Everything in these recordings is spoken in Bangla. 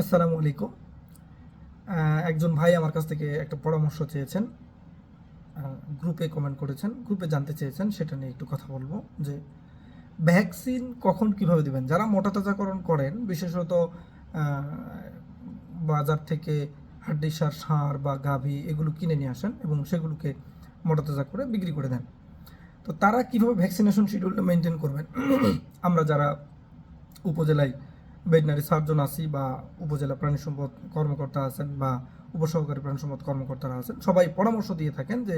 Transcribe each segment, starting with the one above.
আসসালামু আলাইকুম। একজন ভাই আমার কাছ থেকে একটা পরামর্শ চেয়েছেন গ্রুপে কমেন্ট করেছেন গ্রুপে জানতে চেয়েছেন, সেটা নিয়ে একটু কথা বলব, যে ভ্যাকসিন কখন কীভাবে দিবেন? যারা মোটা তাজাকরণ করেন, বিশেষত বাজার থেকে হাড্ডি সার সার বা গাভী এগুলো কিনে নিয়ে আসেন এবং সেগুলোকে মোটা তাজা করে বিক্রি করে দেন। তো তারা কীভাবে ভ্যাকসিনেশন শিডিউলটা মেনটেন করবেন? আমরা যারা উপজেলায় ভেটেনারি সার্জন আছি বা উপজেলা প্রাণী সম্পদ কর্মকর্তা আছেন বা উপসহকারী প্রাণী সম্পদ কর্মকর্তারা আছেন, সবাই পরামর্শ দিয়ে থাকেন যে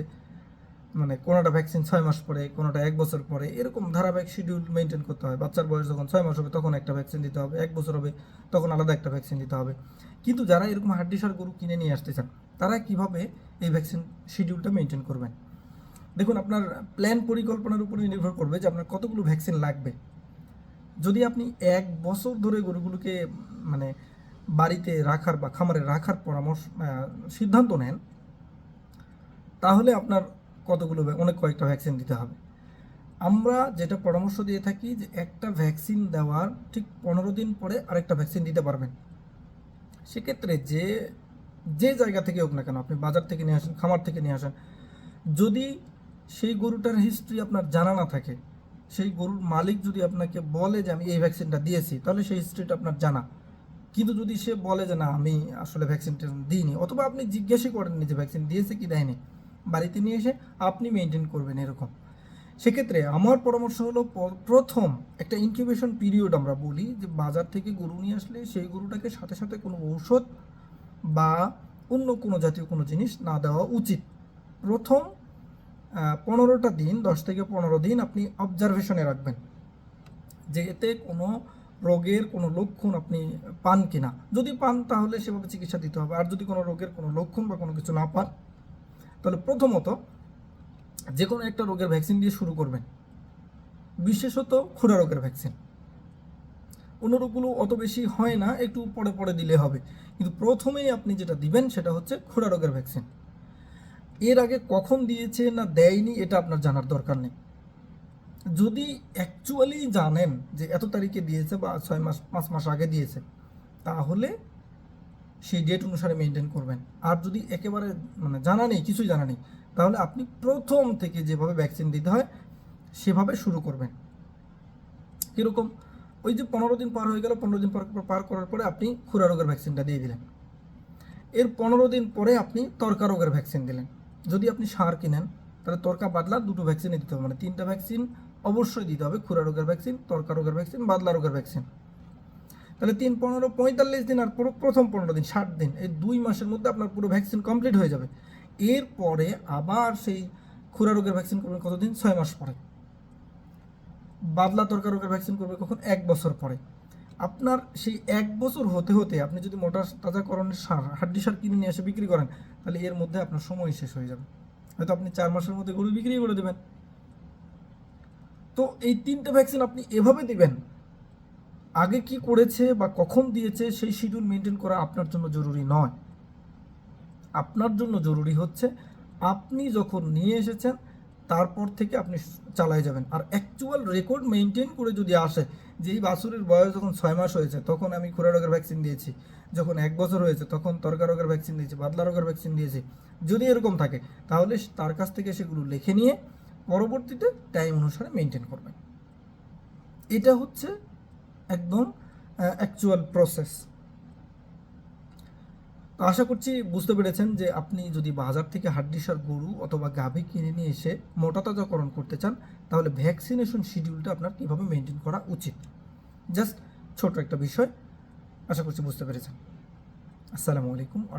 মানে কোনোটা ভ্যাকসিন ছয় মাস পরে, কোনোটা এক বছর পরে, এরকম ধারাবাহিক শিডিউল মেনটেন করতে হয়। বাচ্চার বয়স যখন ছয় মাস হবে, তখন একটা ভ্যাকসিন দিতে হবে, এক বছর হবে, তখন আলাদা একটা ভ্যাকসিন দিতে হবে। কিন্তু যারা এরকম হাড্ডিসার গরু কিনে নিয়ে আসতে চান, তারা কীভাবে এই ভ্যাকসিন শিডিউলটা মেনটেন করবেন? দেখুন, আপনার প্ল্যান পরিকল্পনার উপরে নির্ভর করবে যে আপনার কতগুলো ভ্যাকসিন লাগবে। যদি আপনি এক বছর ধরে গরুগুলোকে মানে বাড়িতে রাখার বা খামারে রাখার পরামর্শ সিদ্ধান্ত নেন, তাহলে আপনার কতগুলো অনেক কয়েকটা ভ্যাকসিন দিতে হবে। আমরা যেটা পরামর্শ দিয়ে থাকি যে একটা ভ্যাকসিন দেওয়ার ঠিক পনেরো দিন পরে আরেকটা ভ্যাকসিন দিতে পারবেন। সেক্ষেত্রে যে যে জায়গা থেকে হোক না কেন, আপনি বাজার থেকে নিয়ে আসেন, খামার থেকে নিয়ে আসেন, যদি সেই গরুটার হিস্ট্রি আপনার জানা না থাকে সেই গরুর মালিক যদি আপনাকে বলে যে আমি এই ভ্যাকসিনটা দিয়েছি, তাহলে সেই হিস্ট্রিটা আপনার জানা। কিন্তু যদি সে বলে যে না, আমি আসলে ভ্যাকসিনটা দিইনি, অথবা আপনি জিজ্ঞাসা করেননি যে ভ্যাকসিন দিয়েছে কি দেয়নি, বাড়িতে নিয়ে এসে আপনি মেনটেন করবেন এরকম। সেক্ষেত্রে আমার পরামর্শ হলো প্রথম একটা ইনকিউবেশন পিরিয়ড আমরা বলি, যে বাজার থেকে গরু নিয়ে আসলে সেই গরুটাকে সাথে সাথে কোনো ঔষধ বা অন্য কোনো জাতীয় কোনো জিনিস না দেওয়া উচিত। প্রথম পনেরোটা দিন, দশ থেকে পনেরো দিন আপনি অবজারভেশনে রাখবেন যে এতে কোনো রোগের কোনো লক্ষণ আপনি পান কিনা। যদি পান, তাহলে সেভাবে চিকিৎসা দিতে হবে। আর যদি কোনো রোগের কোনো লক্ষণ বা কোনো কিছু না পান, তাহলে প্রথমত যে কোনো একটা রোগের ভ্যাকসিন দিয়ে শুরু করবেন। বিশেষত খুরা রোগের ভ্যাকসিন অন্য রোগগুলো অত বেশি হয় না, একটু পরে পরে দিলে হবে। কিন্তু প্রথমেই আপনি যেটা দিবেন, সেটা হচ্ছে খুরা রোগের ভ্যাকসিন এর আগে কখন দিয়েছে না দেয়নি, এটা আপনার জানার দরকার নেই। যদি অ্যাকচুয়ালি জানেন যে এত তারিখে দিয়েছে বা ছয় মাস, পাঁচ মাস আগে দিয়েছে, তাহলে সেই ডেট অনুসারে মেনটেন করবেন। আর যদি একেবারে মানে জানা নেই, কিছুই জানা নেই, তাহলে আপনি প্রথম থেকে যেভাবে ভ্যাকসিন দিতে হয়, সেভাবে শুরু করবেন। কীরকম? ওই যে পনেরো দিন পার হয়ে গেল, পনেরো দিন পার পার করার পরে আপনি খুরা রোগের ভ্যাকসিনটা দিয়ে দিলেন। এর পনেরো দিন পরে আপনি তর্কা রোগের ভ্যাকসিন দিলেন। যদি আপনি সার কিনেন, তাহলে তর্কা বাদলা দুটো ভ্যাকসিনই দিতে হবে। মানে তিনটা ভ্যাকসিন অবশ্যই দিতে হবে, খুরা রোগের ভ্যাকসিন তর্কা রোগের ভ্যাকসিন বাদলা রোগের ভ্যাকসিন তাহলে তিন, পনেরো, পঁয়তাল্লিশ দিন আর পুরো প্রথম পনেরো দিন, ষাট দিন, এই দুই মাসের মধ্যে আপনার পুরো ভ্যাকসিন কমপ্লিট হয়ে যাবে। এরপরে আবার সেই খুরা রোগের ভ্যাকসিন করবেন কতদিন? ছয় মাস পরে। বাদলা তরকা রোগের ভ্যাকসিন করবে কখন? এক বছর পরে। আপনার সেই এক বছর হতে হতে আপনি যদি মোটা তাজাকরণের সার, হাড্ডি সার কিনে নিয়ে এসে বিক্রি করেন, তাহলে এর মধ্যে আপনার সময় শেষ হয়ে যাবে। হয়তো আপনি চার মাসের মধ্যে গরু বিক্রি করে দেবেন। তো এই তিনটে ভ্যাকসিন আপনি এভাবে দিবেন, আগে কি করেছে বা কখন দিয়েছে সেই শিডিউল মেনটেন করা আপনার জন্য জরুরি নয়। আপনার জন্য জরুরি হচ্ছে, আপনি যখন নিয়ে এসেছেন তারপর থেকে আপনি চালায় যাবেন। আর অ্যাকচুয়াল রেকর্ড মেনটেন করে যদি আসে যে এই বাছুরের বয়স যখন ছয় মাস হয়েছে, তখন আমি খুরা রোগের ভ্যাকসিন দিয়েছি। যখন এক বছর হয়েছে, তখন তরকা রোগের ভ্যাকসিন দিয়েছি, বাদলা রোগের ভ্যাকসিন দিয়েছি। যদি এরকম থাকে, তাহলে তার কাছ থেকে সেগুলো লিখে নিয়ে পরবর্তীতে টাইম অনুসারে মেনটেন করবেন। এটা হচ্ছে একদম অ্যাকচুয়াল প্রসেস তো আশা করছি বুঝতে পেরেছেন যে আপনি যদি বাজার থেকে হাড্ডিসার গরু অথবা গাভী কিনে নিয়ে এসে মোটা তাজাকরণ করতে চান, তাহলে ভ্যাকসিনেশন শিডিউলটা আপনার কীভাবে মেনটেন করা উচিত? জাস্ট ছোট একটা বিষয়, আশা করছি বুঝতে পেরেছেন। আসসালামু আলাইকুম আ